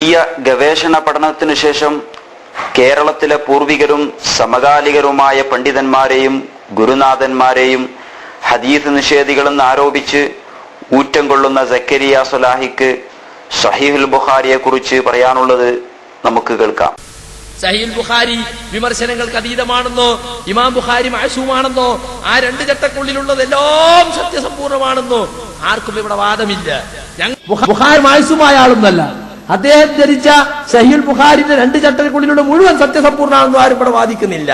ഈ ഗവേഷണ പഠനത്തിനു ശേഷം കേരളത്തിലെ പൂർവികരും സമകാലികരുമായ പണ്ഡിതന്മാരെയും ഗുരുനാഥന്മാരെയും ഹദീസ് നിഷേധികളെന്ന് ആരോപിച്ച് ഊറ്റം കൊള്ളുന്ന സക്കരിയ സൊലാഹിക്ക് സഹീഹുൽ ബുഖാരിയെ കുറിച്ച് പറയാനുള്ളത് നമുക്ക് കേൾക്കാം. സഹീൽ ബുഖാരി വിമർശനങ്ങൾക്ക് അതീതമാണെന്നോ ഇമാം ബുഖാരി മാസൂമാണെന്നോ ആ രണ്ട് ചട്ടക്കുള്ളിലുള്ളത് എല്ലാം സത്യസമ്പൂർണമാണെന്നോ ആർക്കും ഇവിടെ വാദമില്ല. മായസുമായ ബുഖാരി മാസൂമായ ആളൊന്നല്ല. അദ്ദേഹം ധരിച്ച ഷഹീൽ ബുഖാരിന്റെ രണ്ട് ചട്ടക്കുള്ളിലൂടെ മുഴുവൻ സത്യസമ്പൂർണമാണെന്നും ആരും ഇവിടെ വാദിക്കുന്നില്ല.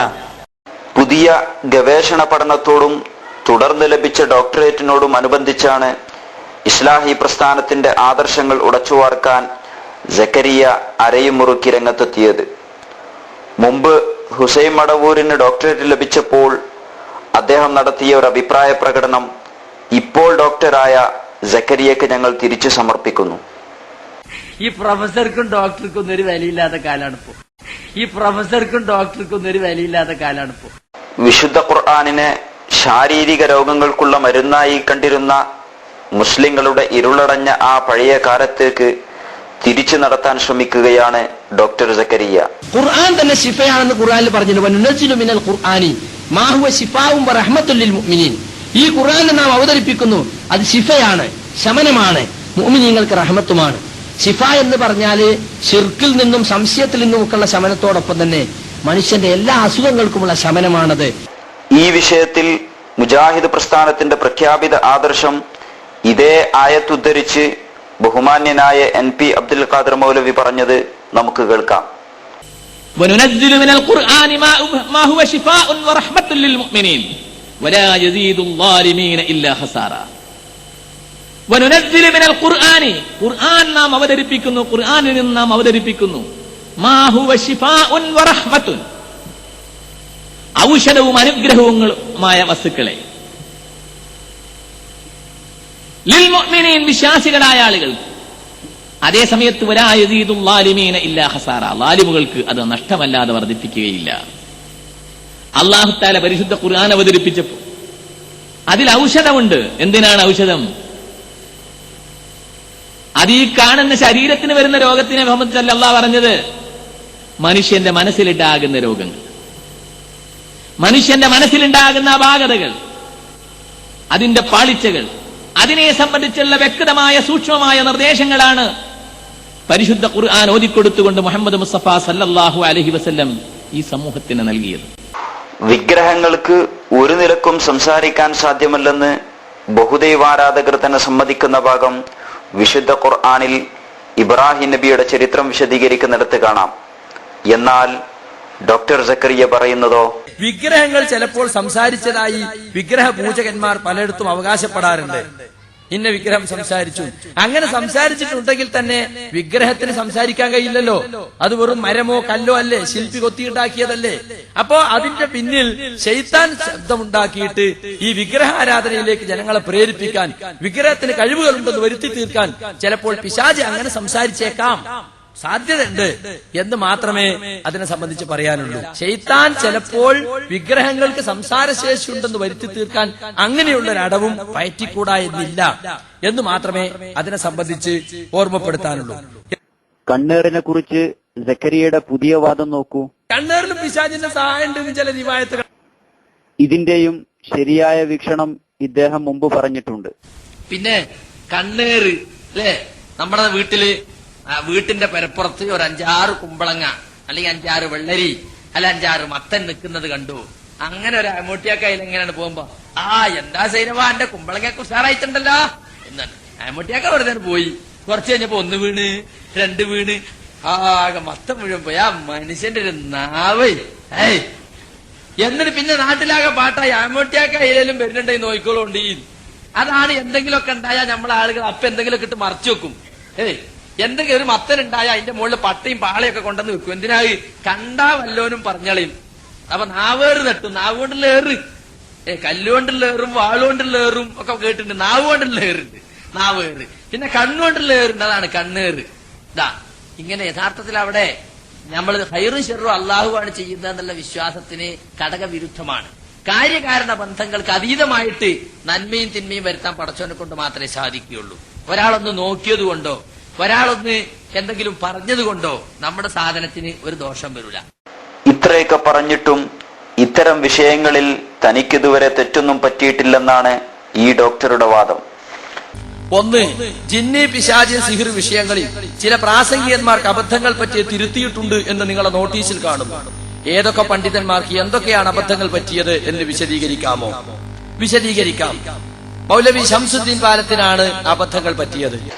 പുതിയ ഗവേഷണ പഠനത്തോടും തുടർന്ന് ലഭിച്ച ഡോക്ടറേറ്റിനോടും അനുബന്ധിച്ചാണ് ഇസ്ലാഹി പ്രസ്ഥാനത്തിന്റെ ആദർശങ്ങൾ ഉടച്ചുവാർക്കാൻ ജക്കരിയ അരയും മുറുക്കി രംഗത്തെത്തിയത്. മുമ്പ് ഹുസൈൻ മടവൂരിന് ഡോക്ടറേറ്റ് ലഭിച്ചപ്പോൾ അദ്ദേഹം നടത്തിയ ഒരു അഭിപ്രായ പ്രകടനം ഇപ്പോൾ ഡോക്ടറായ ജക്കരിയക്ക് ഞങ്ങൾ തിരിച്ചു സമർപ്പിക്കുന്നു. ഈ പ്രൊഫസർക്കും ഡോക്ടർക്കും ഒന്നും ഒരു വിലയില്ലാത്ത കാലാണ് ഇപ്പോ. ഈ പ്രൊഫസർക്കും ഡോക്ടർക്കും ഒന്നും ഒരു വിലയില്ലാത്ത കാലാണ് ഇപ്പോ. വിശുദ്ധ ഖുർആാനിനെ ശാരീരിക രോഗങ്ങൾക്കുള്ള മരുന്നായി കണ്ടിരുന്ന മുസ്ലിങ്ങളുടെ ഇരുളടഞ്ഞ ആ പഴയ കാലത്തേക്ക് തിരിച്ചു നടത്താൻ ശ്രമിക്കുകയാണ് ഡോക്ടർ സക്കരിയ. ഖുർആൻ തന്നെ ശിഫയാണെന്ന് ഖുർആനിൽ പറഞ്ഞിട്ടുണ്ട് മിനൽ ഖുർആനി മാഹുവ ശിഫാവും റഹ്മത്തുല്ലിൽ മുഅ്മിനീൻ. ഈ ഖുർആനെ നാം അവതരിപ്പിക്കുന്നു. അത് ശിഫയാണ് ശമനമാണ്. മുഅ്മിനീങ്ങൾക്ക് റഹ്മത്തുമാണ്. ശിഫ എന്ന് പറഞ്ഞാല് ഷിർക്കിൽ നിന്നും സംശയത്തിൽ നിന്നുമൊക്കെയുള്ള ശമനത്തോടൊപ്പം തന്നെ മനുഷ്യന്റെ എല്ലാ അസുഖങ്ങൾക്കുമുള്ള ശമനമാണത് ഈ വിഷയത്തിൽ മുജാഹിദ് പ്രസ്ഥാനത്തിന്റെ പ്രഖ്യാപിത ആദർശം ഇതേ ആയത്തുദ്ധരിച്ച് ബഹുമാന്യനായ എൻ പി അബ്ദുൽ ഖാദർ മൗലവി പറഞ്ഞത് നമുക്ക് കേൾക്കാം وننزل من القرآن ما, ما هو شفاء ورحمة للمؤمنين ولا يزيد الظالمين إلا خسارا ഖുർആൻ നാം അവതരിപ്പിക്കുന്നു ഖുർആാനിൽ നിന്ന് നാം അവതരിപ്പിക്കുന്നു. ഔഷധവും അനുഗ്രഹവുമായ വസ്തുക്കളെ. വിശ്വാസികളായ ആളുകൾ. അതേ സമയത്ത് വരായുദീതുല്ലാലിമീന ഇല്ല ഹസാറ ലാലിമുകൾക്ക് അത് നഷ്ടമല്ലാതെ വർദ്ധിപ്പിക്കുകയില്ല. അള്ളാഹുത്താല പരിശുദ്ധ ഖുർആൻ അവതരിപ്പിച്ചപ്പോ അതിൽ ഔഷധമുണ്ട്. എന്തിനാണ് ഔഷധം? അത് ഈ കാണുന്ന ശരീരത്തിന് വരുന്ന രോഗത്തിനെ മുഹമ്മദ് സല്ലല്ലാഹു പറഞ്ഞത് മനുഷ്യന്റെ മനസ്സിലുണ്ടാകുന്ന രോഗങ്ങൾ. മനുഷ്യന്റെ മനസ്സിലുണ്ടാകുന്ന അപാകതകൾ അതിന്റെ പാളിച്ചകൾ അതിനെ സംബന്ധിച്ചുള്ള വ്യക്തമായ സൂക്ഷ്മമായ നിർദ്ദേശങ്ങളാണ് പരിശുദ്ധ ഖുർആൻ ഓതിക്കൊടുത്തുകൊണ്ട് മുഹമ്മദ് മുസ്തഫ സല്ലല്ലാഹു അലഹി വസ്ല്ലം ഈ സമൂഹത്തിന് നൽകിയത്. വിഗ്രഹങ്ങൾക്ക് ഒരു നിലക്കും സംസാരിക്കാൻ സാധ്യമല്ലെന്ന് ബഹുദൈവാരാധകർ തന്നെ സമ്മതിക്കുന്ന ഭാഗം വിശുദ്ധ ഖുർആാനിൽ ഇബ്രാഹിം നബിയുടെ ചരിത്രം വിശദീകരിക്കുന്നിടത്ത് കാണാം. എന്നാൽ ഡോക്ടർ സക്കറിയ പറയുന്നതോ? വിഗ്രഹങ്ങൾ ചിലപ്പോൾ സംസാരിച്ചതായി വിഗ്രഹ പൂജകന്മാർ പലയിടത്തും അവകാശപ്പെടാറുണ്ട്. ഇന്ന വിഗ്രഹം സംസാരിച്ചു. അങ്ങനെ സംസാരിച്ചിട്ടുണ്ടെങ്കിൽ തന്നെ വിഗ്രഹത്തിന് സംസാരിക്കാൻ കഴിയില്ലല്ലോ. അത് വെറും മരമോ കല്ലോ അല്ലേ? ശില്പി കൊത്തിയുണ്ടാക്കിയതല്ലേ അപ്പോ അതിന്റെ പിന്നിൽ ശൈത്താൻ ശബ്ദമുണ്ടാക്കിയിട്ട് ഈ വിഗ്രഹ ആരാധനയിലേക്ക് ജനങ്ങളെ പ്രേരിപ്പിക്കാൻ വിഗ്രഹത്തിന് കഴിവുകളുണ്ടെന്ന് വരുത്തി തീർക്കാൻ ചിലപ്പോൾ പിശാജ് അങ്ങനെ സംസാരിച്ചേക്കാം. സാധ്യതയുണ്ട് എന്ന് മാത്രമേ അതിനെ സംബന്ധിച്ച് പറയാനുള്ളൂ. ഷെയ്ത്താൻ ചിലപ്പോൾ വിഗ്രഹങ്ങൾക്ക് സംസാരശേഷി ഉണ്ടെന്ന് വരുത്തി തീർക്കാൻ അങ്ങനെയുള്ള ഒരടവും അടവും പയറ്റിക്കൂടാ എന്നില്ല എന്ന് മാത്രമേ അതിനെ സംബന്ധിച്ച് ഓർമ്മപ്പെടുത്താനുള്ളൂ. കണ്ണേറിനെ കുറിച്ച് ജക്കരിയയുടെ പുതിയ വാദം നോക്കൂ. കണ്ണേറിനും പിശാചിന്റെ സഹായം ചില റിവായത്തുകൾ ഇതിന്റെയും ശരിയായ വീക്ഷണം ഇദ്ദേഹം മുമ്പ് പറഞ്ഞിട്ടുണ്ട്. പിന്നെ കണ്ണേറ് അല്ലേ? നമ്മുടെ വീട്ടിൽ ആ, വീട്ടിന്റെ പരപ്പുറത്ത് ഒരു അഞ്ചാറ് കുമ്പളങ്ങ അല്ലെങ്കിൽ അഞ്ചാറ് വെള്ളരി അല്ല അഞ്ചാറ് മത്തൻ നിൽക്കുന്നത് കണ്ടു. അങ്ങനെ ഒരു അമ്മൂട്ടിയാക്കയിൽ എങ്ങനെയാണ് പോകുമ്പോ ആ എന്താ സൈനവ എന്റെ കുമ്പളങ്ങ ഉഷാറായിട്ടുണ്ടല്ലോ എന്നാണ് അമ്മൂട്ടിയാക്ക വെറുതെ പോയി. കുറച്ച് കഴിഞ്ഞപ്പോ ഒന്ന് വീണ് രണ്ട് വീണ്. ആകെ മത്തം മുഴുവൻ പോയി. ആ മനുഷ്യന്റെ ഒരു നാവേ. ഏയ്. എന്നിട്ട് പിന്നെ നാട്ടിലാകെ പാട്ടായി ആമോട്ടിയാക്ക ഏതെങ്കിലും വരുന്നുണ്ടെങ്കിൽ നോയിക്കോളുണ്ട് ഈ അതാണ് എന്തെങ്കിലുമൊക്കെ ഉണ്ടായാൽ നമ്മളെ ആളുകൾ അപ്പൊ എന്തെങ്കിലുമൊക്കെ ഇട്ട് മറച്ചു വെക്കും. ഏയ്. എന്തെങ്കിലും ഒരു മത്തൻ ഉണ്ടായാൽ അതിന്റെ മുകളിൽ പട്ടയും പാളയൊക്കെ കൊണ്ടുവന്ന് വെക്കും. എന്തിനായി? കണ്ടാ വല്ലോനും പറഞ്ഞളയും. അപ്പൊ നാവേറ് നട്ടു നാവ് കൊണ്ടുള്ള ഏറ്. ഏ കല്ലുകൊണ്ടുള്ള ഏറും വാളുകൊണ്ടുള്ള ഒക്കെ കേട്ടിട്ടുണ്ട്. നാവ് കൊണ്ടുള്ള ഏറുണ്ട്. നാവേറ് പിന്നെ കണ്ണുകൊണ്ടുള്ള ഏറുണ്ട്. അതാണ് കണ്ണേറ്. ഇതാ ഇങ്ങനെ യഥാർത്ഥത്തിൽ അവിടെ നമ്മൾ ഹൈറും ഷെറും അള്ളാഹുവാണ് ചെയ്യുന്നത് എന്നുള്ള വിശ്വാസത്തിന് ഘടകവിരുദ്ധമാണ്. കാര്യകാരണ ബന്ധങ്ങൾക്ക് അതീതമായിട്ട് നന്മയും തിന്മയും വരുത്താൻ പടച്ചവനെ കൊണ്ട് മാത്രമേ സാധിക്കുകയുള്ളൂ. ഒരാളൊന്ന് നോക്കിയത് കൊണ്ടോ ഒരാളൊന്ന് എന്തെങ്കിലും പറഞ്ഞതുകൊണ്ടോ നമ്മുടെ സാധനത്തിന് ഒരു ദോഷം വരില്ല ഇത്രയൊക്കെ പറഞ്ഞിട്ടും ഇത്തരം വിഷയങ്ങളിൽ തനിക്കിതുവരെ തെറ്റൊന്നും പറ്റിയിട്ടില്ലെന്നാണ് ഈ ഡോക്ടറുടെ വാദം. ഒന്ന് ജിന്നി പിശാചി സിഹിർ വിഷയങ്ങളിൽ ചില പ്രാസംഗികന്മാർക്ക് അബദ്ധങ്ങൾ പറ്റി തിരുത്തിയിട്ടുണ്ട് എന്ന് നിങ്ങളെ നോട്ടീസിൽ കാണും. ഏതൊക്കെ പണ്ഡിതന്മാർക്ക് എന്തൊക്കെയാണ് അബദ്ധങ്ങൾ പറ്റിയത് എന്ന് വിശദീകരിക്കാമോ? വിശദീകരിക്കാം. മൗലവി ശംസുദ്ദീൻ പാലത്തിനാണ് അബദ്ധങ്ങൾ പറ്റിയത്.